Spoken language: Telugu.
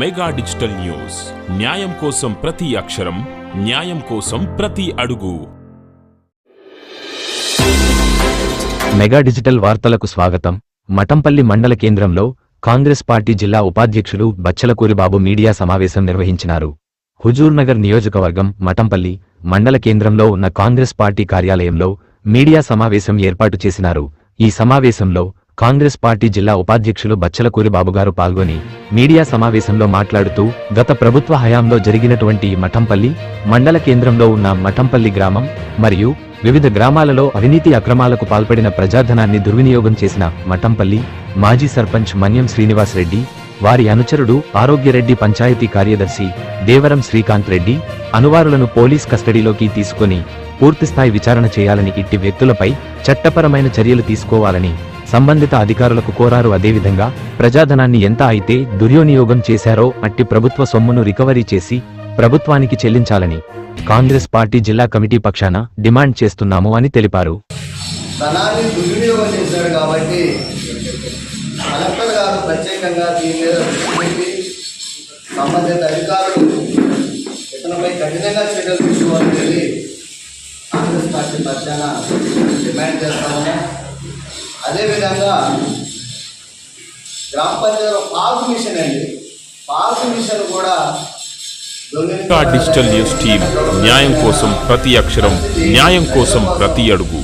Mega digital news. న్యాయం కోసం ప్రతి అక్షరం న్యాయం కోసం ప్రతి అడుగు. మెగా డిజిటల్ వార్తలకు స్వాగతం. మఠంపల్లి మండల కేంద్రంలో కాంగ్రెస్ పార్టీ జిల్లా ఉపాధ్యక్షులు బచ్చలకూరి బాబు మీడియా సమావేశం నిర్వహించినారు. హుజూర్నగర్ నియోజకవర్గం మఠంపల్లి మండల కేంద్రంలో ఉన్న కాంగ్రెస్ పార్టీ కార్యాలయంలో మీడియా సమావేశం ఏర్పాటు చేసినారు. ఈ సమావేశంలో కాంగ్రెస్ పార్టీ జిల్లా ఉపాధ్యక్షులు బచ్చలకూరి బాబుగారు పాల్గొని మీడియా సమావేశంలో మాట్లాడుతూ గత ప్రభుత్వ హయాంలో జరిగినటువంటి మఠంపల్లి మండల కేంద్రంలో ఉన్న మఠంపల్లి గ్రామం మరియు వివిధ గ్రామాలలో అవినీతి అక్రమాలకు పాల్పడిన ప్రజాధనాన్ని దుర్వినియోగం చేసిన మఠంపల్లి మాజీ సర్పంచ్ మన్యం శ్రీనివాస్ రెడ్డి వారి అనుచరుడు ఆరోగ్యరెడ్డి పంచాయతీ కార్యదర్శి దేవరం శ్రీకాంత్ రెడ్డి అనువారులను పోలీస్ కస్టడీలోకి తీసుకుని పూర్తిస్థాయి విచారణ చేయాలని ఇట్టి వ్యక్తులపై చట్టపరమైన చర్యలు తీసుకోవాలని సంబంధిత అధికారులకు కోరారు. అదేవిధంగా ప్రజాధనాన్ని ఎంత అయితే దుర్వినియోగం చేశారో అట్టి ప్రభుత్వ సొమ్మును రికవరీ చేసి ప్రభుత్వానికి చెల్లించాలని కాంగ్రెస్ పార్టీ జిల్లా కమిటీ పక్షాన డిమాండ్ చేస్తున్నాము అని తెలిపారు. ధనాన్ని దుర్వినియోగం చేశాడు కాబట్టి కలెక్టర్ గారు ప్రత్యేకంగా దీని మీద సంబంధిత అధికారులు ఇతనిపై కఠినంగా చర్యలు తీసుకోవాలని కాంగ్రెస్ పార్టీ పక్షాన డిమాండ్ చేస్తాము అదేవిధంగా గ్రామ పంచాయతీలో పాస్ మిషన్ అండి. పాస్ మిషన్ కూడా డిజిటల్ న్యూస్ టీం న్యాయం కోసం ప్రతి అక్షరం న్యాయం కోసం ప్రతి అడుగు.